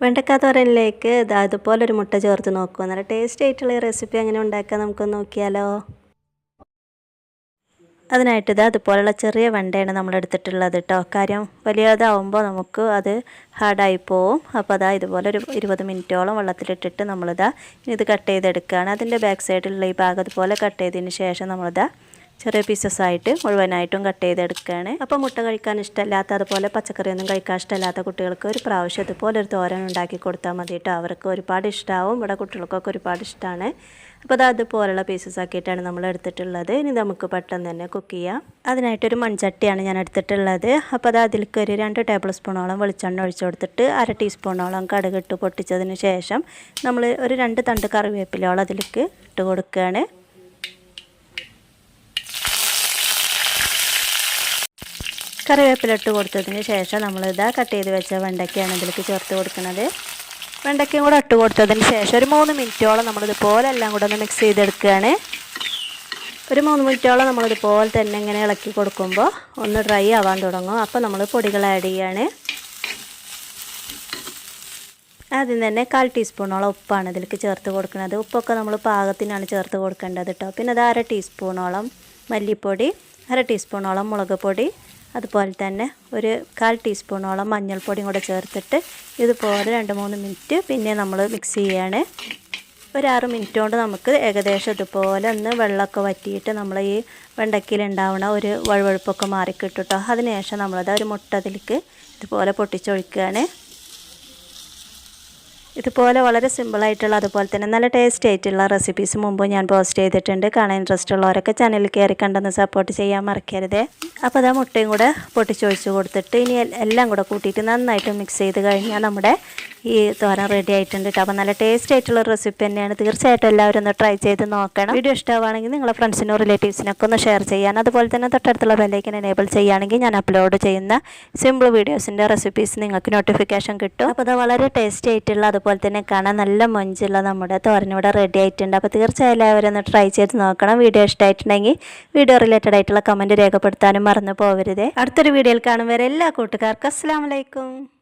വെണ്ടക്ക തോരനിലേക്ക് അതുപോലെ ഒരു മുട്ട ചേർത്ത് നോക്കുക നല്ല ടേസ്റ്റ് ആയിട്ടുള്ള ഈ റെസിപ്പി അങ്ങനെ ഉണ്ടാക്കാൻ നമുക്കൊന്ന് നോക്കിയാലോ? അതിനായിട്ട് ഇത് അതുപോലുള്ള ചെറിയ വെണ്ടയാണ് നമ്മൾ എടുത്തിട്ടുള്ളത് കേട്ടോ കാര്യം വലിയതാവുമ്പോൾ നമുക്ക് അത് ഹാർഡായി പോവും. അപ്പോൾ അതാ ഇതുപോലെ ഒരു ഇരുപത് മിനിറ്റോളം വെള്ളത്തിലിട്ടിട്ട് നമ്മളിതാ ഇത് കട്ട് ചെയ്തെടുക്കുകയാണ്. അതിന്റെ ബാക്ക് സൈഡിലുള്ള ഈ ഭാഗം അതുപോലെ കട്ട് ചെയ്തതിന് ശേഷം നമ്മളിതാ ചെറിയ പീസസ് ആയിട്ട് മുഴുവനായിട്ടും കട്ട് ചെയ്തെടുക്കുകയാണ്. അപ്പോൾ മുട്ട കഴിക്കാൻ ഇഷ്ടമല്ലാത്ത അതുപോലെ പച്ചക്കറിയൊന്നും കഴിക്കാൻ ഇഷ്ടമല്ലാത്ത കുട്ടികൾക്ക് ഒരു പ്രാവശ്യം ഇതുപോലെ ഒരു തോരൻ ഉണ്ടാക്കി കൊടുത്താൽ മതി കേട്ടോ അവർക്ക് ഒരുപാട് ഇഷ്ടമാവും ഇവിടെ കുട്ടികൾക്കൊക്കെ ഒരുപാട് ഇഷ്ടമാണ് അപ്പോൾ അത് അതുപോലുള്ള പീസസ് ആക്കിയിട്ടാണ് നമ്മൾ എടുത്തിട്ടുള്ളത്. ഇനി നമുക്ക് പെട്ടെന്ന് തന്നെ കുക്ക് ചെയ്യാം. അതിനായിട്ടൊരു മൺചട്ടിയാണ് ഞാൻ എടുത്തിട്ടുള്ളത്. അപ്പോൾ അത് അതിലേക്ക് ഒരു രണ്ട് ടേബിൾ സ്പൂണോളം വെളിച്ചെണ്ണ ഒഴിച്ചു കൊടുത്തിട്ട് അര ടീസ്പൂണോളം കടുകിട്ട് പൊട്ടിച്ചതിന് ശേഷം നമ്മൾ ഒരു രണ്ട് തണ്ട് കറിവേപ്പിലോളം അതിലേക്ക് ഇട്ട് കൊടുക്കുകയാണ്. കറിവേപ്പില ഇട്ട് കൊടുത്തതിന് ശേഷം നമ്മൾ ഇതാ കട്ട് ചെയ്ത് വെച്ച വെണ്ടയ്ക്കയാണ് ഇതിലേക്ക് ചേർത്ത് കൊടുക്കുന്നത്. വെണ്ടയ്ക്കയും കൂടെ ഇട്ട് കൊടുത്തതിന് ശേഷം ഒരു മൂന്ന് മിനിറ്റോളം നമ്മളിതുപോലെ എല്ലാം കൂടെ ഒന്ന് മിക്സ് ചെയ്തെടുക്കുകയാണ്. ഒരു മൂന്ന് മിനിറ്റോളം നമ്മളിതുപോലെ തന്നെ ഇങ്ങനെ ഇളക്കി കൊടുക്കുമ്പോൾ ഒന്ന് ഡ്രൈ ആവാൻ തുടങ്ങും. അപ്പോൾ നമ്മൾ പൊടികൾ ആഡ് ചെയ്യാണ്. ആദ്യം തന്നെ കാൽ ടീസ്പൂണോളം ഉപ്പാണ് ഇതിലേക്ക് ചേർത്ത് കൊടുക്കുന്നത്. ഉപ്പൊക്കെ നമ്മൾ പാകത്തിനാണ് ചേർത്ത് കൊടുക്കേണ്ടത് കേട്ടോ പിന്നെ അത് അര ടീസ്പൂണോളം മല്ലിപ്പൊടി അര ടീസ്പൂണോളം മുളക് പൊടി അതുപോലെ തന്നെ ഒരു കാൽ ടീസ്പൂണോളം മഞ്ഞൾപ്പൊടിയും കൂടെ ചേർത്തിട്ട് ഇതുപോലെ രണ്ട് മൂന്ന് മിനിറ്റ് പിന്നെ നമ്മൾ മിക്സ് ചെയ്യാണ്. ഒരാറ് മിനിറ്റ് കൊണ്ട് നമുക്ക് ഏകദേശം ഇതുപോലെ ഒന്ന് വെള്ളമൊക്കെ വറ്റിയിട്ട് നമ്മൾ ഈ വെണ്ടക്കയിൽ ഉണ്ടാവുന്ന ഒരു വഴുവഴുപ്പൊക്കെ മാറിക്കിട്ടും കേട്ടോ അതിനുശേഷം നമ്മളത് ഒരു മുട്ട അതിലേക്ക് ഇതുപോലെ പൊട്ടിച്ചൊഴിക്കുകയാണ്. ഇതുപോലെ വളരെ സിമ്പിളായിട്ടുള്ള അതുപോലെ തന്നെ നല്ല ടേസ്റ്റ് ആയിട്ടുള്ള റെസിപ്പീസ് മുമ്പ് ഞാൻ പോസ്റ്റ് ചെയ്തിട്ടുണ്ട്. കാണാൻ ഇൻട്രസ്റ്റ് ഉള്ളവരൊക്കെ ചാനലിൽ കയറി കണ്ടെന്ന് സപ്പോർട്ട് ചെയ്യാൻ മറക്കരുത്. അപ്പോൾ അതാ മുട്ടയും കൂടെ പൊട്ടിച്ചൊഴിച്ച് കൊടുത്തിട്ട് ഇനി എല്ലാം കൂടെ കൂട്ടിയിട്ട് നന്നായിട്ട് മിക്സ് ചെയ്ത് കഴിഞ്ഞാൽ നമ്മുടെ ഈ തോരൻ റെഡി ആയിട്ടുണ്ട് കേട്ടോ അപ്പോൾ നല്ല ടേസ്റ്റ് ആയിട്ടുള്ള റെസിപ്പി തന്നെയാണ്. തീർച്ചയായിട്ടും എല്ലാവരും ഒന്ന് ട്രൈ ചെയ്ത് നോക്കണം. വീഡിയോ ഇഷ്ടമാണെങ്കിൽ നിങ്ങളെ ഫ്രണ്ട്സിനും റിലേറ്റീവ്സിനൊക്കെ ഒന്ന് ഷെയർ ചെയ്യാൻ. അതുപോലെ തന്നെ തൊട്ടടുത്തുള്ള ബെല്ലൈക്കൻ എനേബിൾ ചെയ്യുകയാണെങ്കിൽ ഞാൻ അപ്ലോഡ് ചെയ്യുന്ന സിമ്പിൾ വീഡിയോസിന്റെ റെസിപ്പീസ് നിങ്ങൾക്ക് നോട്ടിഫിക്കേഷൻ കിട്ടും. അപ്പോൾ അത് വളരെ ടേസ്റ്റ് ആയിട്ടുള്ള അതുപോലെ തന്നെ കാണാൻ നല്ല മൊഞ്ചുള്ള നമ്മുടെ തോരനിവിടെ റെഡി ആയിട്ടുണ്ട്. അപ്പോൾ തീർച്ചയായും എല്ലാവരും ഒന്ന് ട്രൈ ചെയ്ത് നോക്കണം. വീഡിയോ ഇഷ്ടമായിട്ടുണ്ടെങ്കിൽ വീഡിയോ റിലേറ്റഡ് ആയിട്ടുള്ള കമന്റ് രേഖപ്പെടുത്താനും മറന്നു പോകരുത് അടുത്തൊരു വീഡിയോയിൽ കാണും വരെ എല്ലാ കൂട്ടുകാർക്കും അസ്സാം വലൈക്കും